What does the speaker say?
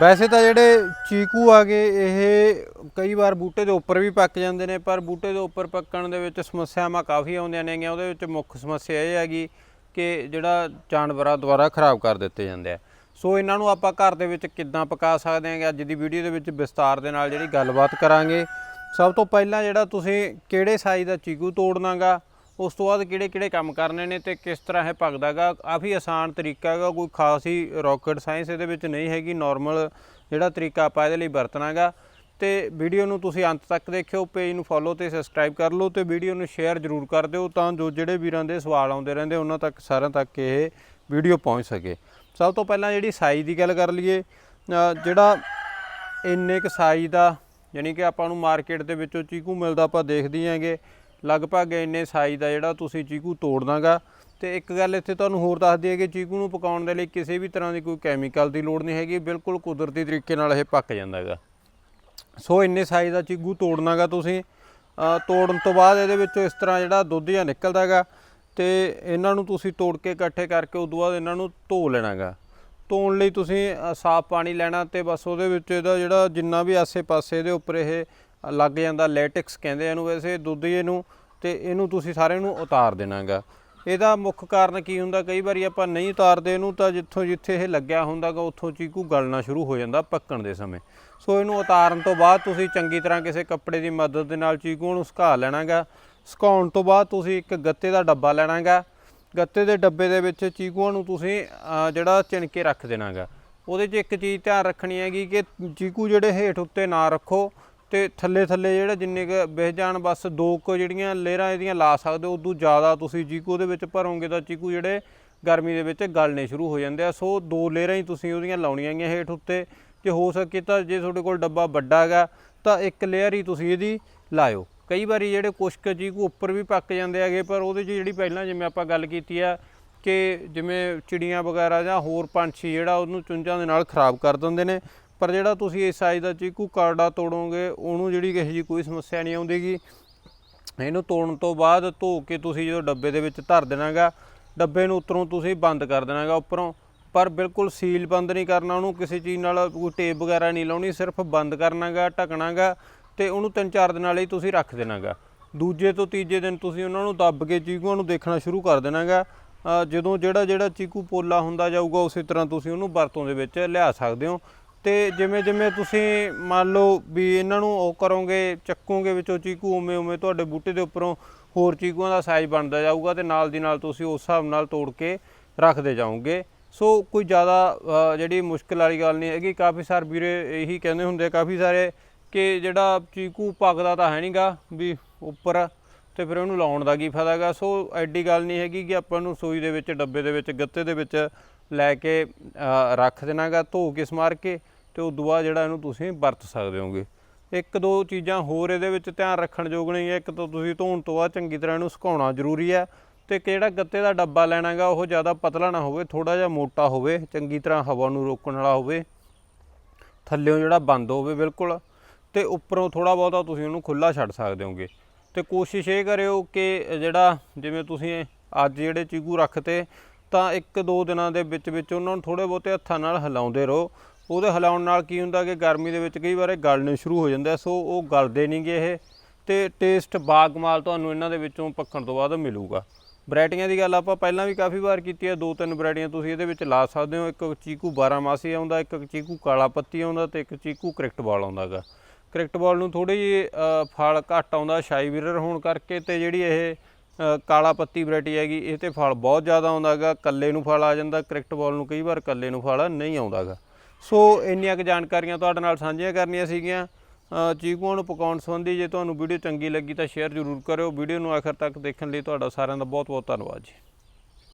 ਵੈਸੇ ਤਾਂ ਜਿਹੜੇ ਚੀਕੂ ਆਗੇ ਇਹ ਕਈ ਵਾਰ ਬੂਟੇ ਦੇ ਉੱਪਰ ਵੀ ਪੱਕ ਜਾਂਦੇ ਨੇ, ਪਰ ਬੂਟੇ ਦੇ ਉੱਪਰ ਪੱਕਣ ਦੇ ਵਿੱਚ ਸਮੱਸਿਆਵਾਂ ਕਾਫੀ ਆਉਂਦੀਆਂ ਨੇਗੀਆਂ। ਉਹਦੇ ਵਿੱਚ ਮੁੱਖ ਸਮੱਸਿਆ ਇਹ ਹੈਗੀ ਕਿ ਜਿਹੜਾ ਜਾਨਵਰਾਂ ਦੁਆਰਾ ਖਰਾਬ ਕਰ ਦਿੱਤੇ ਜਾਂਦੇ ਆ। ਸੋ ਇਹਨਾਂ ਨੂੰ ਆਪਾਂ ਘਰ ਦੇ ਵਿੱਚ ਕਿੱਦਾਂ ਪਕਾ ਸਕਦੇ ਹਾਂਗੇ ਅੱਜ ਦੀ ਵੀਡੀਓ ਦੇ ਵਿੱਚ ਵਿਸਤਾਰ ਦੇ ਨਾਲ ਜਿਹੜੀ ਗੱਲਬਾਤ ਕਰਾਂਗੇ। ਸਭ ਤੋਂ ਪਹਿਲਾਂ ਜਿਹੜਾ ਤੁਸੀਂ ਕਿਹੜੇ ਸਾਈਜ਼ ਦਾ ਚੀਕੂ ਤੋੜਨਾਗਾ ਉਸ ਤੋਂ ਬਾਅਦ ਕਿਹੜੇ ਕਿਹੜੇ ਕੰਮ ਕਰਨੇ ਨੇ ਤੇ ਕਿਸ ਤਰ੍ਹਾਂ ਇਹ ਪੱਕਦਾਗਾ ਕਾਫੀ ਆਸਾਨ ਤਰੀਕਾ ਹੈਗਾ, ਕੋਈ ਖਾਸ ਹੀ ਰਾਕਟ ਸਾਇੰਸ ਇਹਦੇ ਵਿੱਚ ਨਹੀਂ ਹੈਗੀ ਨਾਰਮਲ ਜਿਹੜਾ ਤਰੀਕਾ ਆਪਾਂ ਇਹਦੇ ਲਈ ਵਰਤਣਾਗਾ ਤੇ ਵੀਡੀਓ ਨੂੰ ਤੁਸੀਂ ਅੰਤ ਤੱਕ ਦੇਖਿਓ ਪੇਜ ਨੂੰ ਫੋਲੋ ਤੇ ਸਬਸਕ੍ਰਾਈਬ ਕਰ ਲਓ ਤੇ ਵੀਡੀਓ ਨੂੰ ਸ਼ੇਅਰ ਜ਼ਰੂਰ ਕਰ ਦਿਓ ਤਾਂ ਜੋ ਜਿਹੜੇ ਵੀਰਾਂ ਦੇ ਸਵਾਲ ਆਉਂਦੇ ਰਹਿੰਦੇ, ਉਹਨਾਂ ਤੱਕ, ਸਾਰਿਆਂ ਤੱਕ ਇਹ ਵੀਡੀਓ ਪਹੁੰਚ ਸਕੇ। ਸਭ ਤੋਂ ਪਹਿਲਾਂ ਜਿਹੜੀ ਸਾਈਜ਼ ਦੀ ਗੱਲ ਕਰ ਲਈਏ ਜਿਹੜਾ ਇੰਨੇ ਕ ਸਾਈਜ਼ ਦਾ ਯਾਨੀ ਕਿ ਆਪਾਂ ਨੂੰ ਮਾਰਕੀਟ ਦੇ ਵਿੱਚੋਂ ਚੀਕੂ ਮਿਲਦਾ ਆਪਾਂ ਦੇਖਦੇ ਆਂਗੇ ਲਗਭਗ ਇੰਨੇ ਸਾਈਜ਼ ਦਾ ਜਿਹੜਾ ਤੁਸੀਂ ਚੀਕੂ ਤੋੜਨਾਗਾ ਤੇ ਇੱਕ ਗੱਲ ਇੱਥੇ ਤੁਹਾਨੂੰ ਹੋਰ ਦੱਸ ਦਈਏ ਕਿ ਚੀਕੂ ਨੂੰ ਪਕਾਉਣ ਦੇ ਲਈ ਕਿਸੇ ਵੀ ਤਰ੍ਹਾਂ ਦੀ ਕੋਈ ਕੈਮੀਕਲ ਦੀ ਲੋੜ ਨਹੀਂ ਹੈਗੀ, ਬਿਲਕੁਲ ਕੁਦਰਤੀ ਤਰੀਕੇ ਨਾਲ ਇਹ ਪੱਕ ਜਾਂਦਾ ਹੈਗਾ। ਸੋ ਇੰਨੇ ਸਾਈਜ਼ ਦਾ ਚੀਕੂ ਤੋੜਨਾਗਾ ਤੁਸੀਂ। ਤੋੜਨ ਤੋਂ ਬਾਅਦ ਇਹਦੇ ਵਿੱਚੋਂ ਇਸ ਤਰ੍ਹਾਂ ਜਿਹੜਾ ਦੁੱਧ ਜਿਹਾ ਨਿਕਲਦਾ ਹੈਗਾ, ਤੇ ਇਹਨਾਂ ਨੂੰ ਤੁਸੀਂ ਤੋੜ ਕੇ ਇਕੱਠੇ ਕਰਕੇ ਉਦੋਂ ਬਾਅਦ ਇਹਨਾਂ ਨੂੰ ਧੋ ਲੈਣਾਗਾ। ਧੋਣ ਲਈ ਤੁਸੀਂ ਸਾਫ਼ ਪਾਣੀ ਲੈਣਾ ਤੇ ਬਸ ਉਹਦੇ ਵਿੱਚ ਇਹਦਾ ਜਿਹੜਾ ਜਿੰਨਾ ਵੀ ਆਸੇ-ਪਾਸੇ ਇਹਦੇ ਉੱਪਰ ਇਹ ਲੱਗ ਜਾਂਦਾ ਲੈਟਿਕਸ ਕਹਿੰਦੇ ਇਹਨੂੰ ਵੈਸੇ ਦੁੱਧ ਨੂੰ ਤੇ ਇਹਨੂੰ ਤੁਸੀਂ ਸਾਰੇ ਨੂੰ ਉਤਾਰ ਦੇਣਾਗਾ। ਇਹਦਾ ਮੁੱਖ ਕਾਰਨ ਕੀ ਹੁੰਦਾ? ਕਈ ਵਾਰੀ ਆਪਾਂ ਨਹੀਂ ਉਤਾਰਦੇ ਇਹਨੂੰ ਤਾਂ ਜਿੱਥੋਂ ਜਿੱਥੇ ਇਹ ਲੱਗਿਆ ਹੁੰਦਾਗਾ, ਉੱਥੋਂ ਚੀਕੂ ਗਲਣਾ ਸ਼ੁਰੂ ਹੋ ਜਾਂਦਾ ਪੱਕਣ ਦੇ ਸਮੇਂ। ਸੋ ਇਹਨੂੰ ਉਤਾਰਨ ਤੋਂ ਬਾਅਦ ਤੁਸੀਂ ਚੰਗੀ ਤਰ੍ਹਾਂ ਕਿਸੇ ਕੱਪੜੇ ਦੀ ਮਦਦ ਦੇ ਨਾਲ ਚੀਕੂ ਨੂੰ ਸੁਕਾ ਲੈਣਾਗਾ। ਸੁਕਾਉਣ ਤੋਂ ਬਾਅਦ ਤੁਸੀਂ ਇੱਕ ਗੱਤੇ ਦਾ ਡੱਬਾ ਲੈਣਾਗਾ। ਗੱਤੇ ਦੇ ਡੱਬੇ ਦੇ ਵਿੱਚ ਚੀਕੂਆਂ ਨੂੰ ਤੁਸੀਂ ਜਿਹੜਾ ਚਿਣ ਕੇ ਰੱਖ ਦੇਣਾਗਾ। ਉਹਦੇ 'ਚ ਇੱਕ ਚੀਜ਼ ਧਿਆਨ ਰੱਖਣੀ ਹੈਗੀ ਕਿ ਚੀਕੂ ਜਿਹੜੇ ਹੇਠ ਉੱਤੇ ਨਾ ਰੱਖੋ। ਤੇ ਥੱਲੇ ਥੱਲੇ ਜਿਹੜਾ ਜਿੰਨੇ ਕ ਵਿਹ ਜਾਣ ਬਸ ਦੋ ਕੁ ਜਿਹੜੀਆਂ ਲੇਅਰਾਂ ਇਹਦੀਆਂ ਲਾ ਸਕਦੇ ਹੋ, ਉਦੋਂ ਜ਼ਿਆਦਾ ਤੁਸੀਂ ਚੀਕੂ ਦੇ ਵਿੱਚ ਭਰੋਗੇ ਤਾਂ ਚੀਕੂ ਜਿਹੜੇ ਗਰਮੀ ਦੇ ਵਿੱਚ ਗਲਣੇ ਸ਼ੁਰੂ ਹੋ ਜਾਂਦੇ ਆ। ਸੋ ਦੋ ਲੇਅਰਾਂ ਹੀ ਤੁਸੀਂ ਉਹਦੀਆਂ ਲਾਉਣੀਆਂ ਹੈਗੀਆਂ ਹੇਠ ਉੱਤੇ ਜੇ ਹੋ ਸਕੇ ਤਾਂ ਜੇ ਤੁਹਾਡੇ ਕੋਲ ਡੱਬਾ ਵੱਡਾ ਹੈਗਾ ਤਾਂ ਇੱਕ ਲੇਅਰ ਹੀ ਤੁਸੀਂ ਇਹਦੀ ਲਾਇਓ। ਕਈ ਵਾਰੀ ਜਿਹੜੇ ਕੁਸ਼ਕ ਚੀਕੂ ਉੱਪਰ ਵੀ ਪੱਕ ਜਾਂਦੇ ਹੈਗੇ, ਪਰ ਉਹਦੇ 'ਚ ਜਿਹੜੀ ਪਹਿਲਾਂ ਜਿਵੇਂ ਆਪਾਂ ਗੱਲ ਕੀਤੀ ਆ ਕਿ ਜਿਵੇਂ ਚਿੜੀਆਂ ਵਗੈਰਾ ਜਾਂ ਹੋਰ ਪੰਛੀ ਜਿਹੜਾ ਉਹਨੂੰ ਚੁੰਝਾਂ ਦੇ ਨਾਲ ਖਰਾਬ ਕਰ ਦਿੰਦੇ ਨੇ ਪਰ ਜਿਹੜਾ ਤੁਸੀਂ ਇਸ ਸਾਈਜ਼ ਦਾ ਚੀਕੂ ਕਾਰਡਾ ਤੋੜੋਗੇ ਉਹਨੂੰ ਜਿਹੜੀ ਕਿਸੇ ਜੀ ਕੋਈ ਸਮੱਸਿਆ ਨਹੀਂ ਆਉਂਦੀਗੀ। ਇਹਨੂੰ ਤੋੜਨ ਤੋਂ ਬਾਅਦ ਧੋ ਕੇ ਤੁਸੀਂ ਜਦੋਂ ਡੱਬੇ ਦੇ ਵਿੱਚ ਧਰ ਦੇਣਾਗਾ ਡੱਬੇ ਨੂੰ ਉੱਪਰੋਂ ਤੁਸੀਂ ਬੰਦ ਕਰ ਦੇਣਾਗਾ ਉੱਪਰੋਂ। ਪਰ ਬਿਲਕੁਲ ਸੀਲ ਬੰਦ ਨਹੀਂ ਕਰਨਾ ਉਹਨੂੰ ਕਿਸੇ ਚੀਜ਼ ਨਾਲ ਕੋਈ ਟੇਪ ਵਗੈਰਾ ਨਹੀਂ ਲਾਉਣੀ ਸਿਰਫ ਬੰਦ ਕਰਨਾਗਾ ਢਕਣਾਗਾ ਤੇ ਉਹਨੂੰ ਤਿੰਨ ਚਾਰ ਦਿਨਾਂ ਲਈ ਤੁਸੀਂ ਰੱਖ ਦੇਣਾਗਾ। ਦੂਜੇ ਤੋਂ ਤੀਜੇ ਦਿਨ ਤੁਸੀਂ ਉਹਨਾਂ ਨੂੰ ਦੱਬ ਕੇ ਚੀਕੂਆਂ ਨੂੰ ਦੇਖਣਾ ਸ਼ੁਰੂ ਕਰ ਦੇਣਾਗਾ। ਅ, ਜਦੋਂ ਜਿਹੜਾ ਜਿਹੜਾ ਚੀਕੂ ਪੋਲਾ ਹੁੰਦਾ ਜਾਊਗਾ ਉਸੇ ਤਰ੍ਹਾਂ ਤੁਸੀਂ ਉਹਨੂੰ ਵਰਤੋਂ ਦੇ ਵਿੱਚ ਲਿਆ ਸਕਦੇ ਹੋ। ਤੇ ਜਿਵੇਂ ਜਿਵੇਂ ਤੁਸੀਂ ਮੰਨ ਲਓ ਵੀ ਇਹਨਾਂ ਨੂੰ ਉਹ ਕਰੋਗੇ ਚੱਕੋਗੇ ਵਿੱਚੋਂ ਚੀਕੂ ਉਵੇਂ ਉਵੇਂ ਤੁਹਾਡੇ ਬੂਟੇ ਦੇ ਉੱਪਰੋਂ ਹੋਰ ਚੀਕੂਆਂ ਦਾ ਸਾਈਜ਼ ਬਣਦਾ ਜਾਊਗਾ ਤੇ ਨਾਲ ਦੀ ਨਾਲ ਤੁਸੀਂ ਉਸ ਹਿਸਾਬ ਨਾਲ ਤੋੜ ਕੇ ਰੱਖਦੇ ਜਾਓਗੇ। ਸੋ ਕੋਈ ਜ਼ਿਆਦਾ ਜਿਹੜੀ ਮੁਸ਼ਕਲ ਵਾਲੀ ਗੱਲ ਨਹੀਂ ਹੈਗੀ। ਕਾਫੀ ਸਾਰੇ ਵੀਰੇ ਇਹੀ ਕਹਿੰਦੇ ਹੁੰਦੇ ਕਾਫੀ ਸਾਰੇ ਕਿ ਜਿਹੜਾ ਚੀਕੂ ਪੱਕਦਾ ਤਾਂ ਹੈ ਨਹੀਂਗਾ ਵੀ ਉੱਪਰ ਤੇ ਫਿਰ ਉਹਨੂੰ ਲਾਉਣ ਦਾ ਕੀ ਫਾਇਦਾ ਹੈਗਾ। ਸੋ ਐਡੀ ਗੱਲ ਨਹੀਂ ਹੈਗੀ ਕਿ ਆਪਾਂ ਨੂੰ ਸੂਈ ਦੇ ਵਿੱਚ ਡੱਬੇ ਦੇ ਵਿੱਚ ਗੱਤੇ ਦੇ ਵਿੱਚ ਲੈ ਕੇ ਅ, ਰੱਖ ਦੇਣਾਗਾ ਧੋ ਕੇ ਸਮਾਰ ਕੇ ਤੇ ਉਸ ਤੋਂ ਬਾਅਦ ਜਿਹੜਾ ਇਹਨੂੰ ਤੁਸੀਂ ਵਰਤ ਸਕਦੇ ਹੋਗੇ। ਇੱਕ ਦੋ ਚੀਜ਼ਾਂ ਹੋਰ ਇਹਦੇ ਵਿੱਚ ਧਿਆਨ ਰੱਖਣ ਯੋਗ ਨਹੀਂ ਹੈ ਇੱਕ ਤਾਂ ਤੁਸੀਂ ਧੋਣ ਤੋਂ ਬਾਅਦ ਚੰਗੀ ਤਰ੍ਹਾਂ ਇਹਨੂੰ ਸੁਕਾਉਣਾ ਜ਼ਰੂਰੀ ਹੈ ਤੇ ਕਿਹੜਾ ਗੱਤੇ ਦਾ ਡੱਬਾ ਲੈਣਾਗਾ ਉਹ ਜ਼ਿਆਦਾ ਪਤਲਾ ਨਾ ਹੋਵੇ ਥੋੜਾ ਜਿਹਾ ਮੋਟਾ ਹੋਵੇ, ਚੰਗੀ ਤਰ੍ਹਾਂ ਹਵਾ ਨੂੰ ਰੋਕਣ ਵਾਲਾ ਹੋਵੇ ਥੱਲਿਓਂ ਜਿਹੜਾ ਬੰਦ ਹੋਵੇ ਬਿਲਕੁਲ ਤੇ ਉੱਪਰੋਂ ਥੋੜਾ ਬਹੁਤਾ ਤੁਸੀਂ ਉਹਨੂੰ ਖੁੱਲਾ ਛੱਡ ਸਕਦੇ ਹੋਗੇ। ਤੇ ਕੋਸ਼ਿਸ਼ ਇਹ ਕਰਿਓ ਕਿ ਜਿਹੜਾ ਜਿਵੇਂ ਤੁਸੀਂ ਅੱਜ ਜਿਹੜੇ ਚੀਕੂ ਰੱਖਤੇ ਤਾਂ ਇੱਕ ਦੋ ਦਿਨਾਂ ਦੇ ਵਿੱਚ ਵਿੱਚ ਉਹਨਾਂ ਨੂੰ ਥੋੜੇ ਬਹੁਤੇ ਹੱਥਾਂ ਨਾਲ ਹਿਲਾਉਂਦੇ ਰਹੋ ਉਹਦੇ ਹਿਲਾਉਣ ਨਾਲ ਕੀ ਹੁੰਦਾ ਕਿ ਗਰਮੀ ਦੇ ਵਿੱਚ ਕਈ ਵਾਰ ਇਹ ਗਲਣੇ ਸ਼ੁਰੂ ਹੋ ਜਾਂਦੇ ਸੋ ਉਹ ਗਲਦੇ ਨਹੀਂਗੇ ਇਹ ਤੇ ਟੇਸਟ ਬਾਗਮਾਲ ਤੁਹਾਨੂੰ ਇਹਨਾਂ ਦੇ ਵਿੱਚੋਂ ਪੱਕਣ ਤੋਂ ਬਾਅਦ ਮਿਲੂਗਾ। ਵੈਰਾਈਟੀਆਂ ਦੀ ਗੱਲ ਆਪਾਂ ਪਹਿਲਾਂ ਵੀ ਕਾਫੀ ਵਾਰ ਕੀਤੀ ਹੈ ਦੋ ਤਿੰਨ ਵੈਰਾਈਟੀਆਂ ਤੁਸੀਂ ਇਹਦੇ ਵਿੱਚ ਲਾ ਸਕਦੇ ਹੋ, ਇੱਕ ਚੀਕੂ 12 ਮਾਸੀ ਆਉਂਦਾ, ਇੱਕ ਚੀਕੂ ਕਾਲਾ ਪੱਤੀ ਆਉਂਦਾ ਤੇ ਇੱਕ ਚੀਕੂ ਕ੍ਰਿਕਟ ਬਾਲ ਆਉਂਦਾਗਾ। ਕ੍ਰਿਕਟ ਬਾਲ ਨੂੰ ਥੋੜੀ ਜਿਹੀ ਫਲ ਘੱਟ ਆਉਂਦਾ ਸ਼ਾਈ ਵੀਰਰ ਹੋਣ ਕਰਕੇ ਤੇ ਜਿਹੜੀ ਇਹ ਕਾਲਾ ਪੱਤੀ ਵੈਰਾਈਟੀ ਹੈਗੀ, ਇਹ ਤੇ ਫਲ ਬਹੁਤ ਜ਼ਿਆਦਾ ਆਉਂਦਾਗਾ, ਕੱਲੇ ਨੂੰ ਫਲ ਆ ਜਾਂਦਾ, ਕ੍ਰਿਕਟ ਬਾਲ ਨੂੰ ਕਈ ਵਾਰ ਕੱਲੇ ਨੂੰ ਫਲ ਨਹੀਂ ਆਉਂਦਾਗਾ। ਸੋ ਇੰਨੀਆਂ ਕੁ ਜਾਣਕਾਰੀਆਂ ਤੁਹਾਡੇ ਨਾਲ ਸਾਂਝੀਆਂ ਕਰਨੀਆਂ ਸੀਗੀਆਂ। ਅ, ਚੀਕੂਆਂ ਨੂੰ ਪਕਾਉਣ ਸੰਬੰਧੀ ਜੇ ਤੁਹਾਨੂੰ ਵੀਡੀਓ ਚੰਗੀ ਲੱਗੀ ਤਾਂ ਸ਼ੇਅਰ ਜ਼ਰੂਰ ਕਰਿਓ। ਵੀਡੀਓ ਨੂੰ ਆਖਰ ਤੱਕ ਦੇਖਣ ਲਈ ਤੁਹਾਡਾ ਸਾਰਿਆਂ ਦਾ ਬਹੁਤ ਬਹੁਤ ਧੰਨਵਾਦ ਜੀ।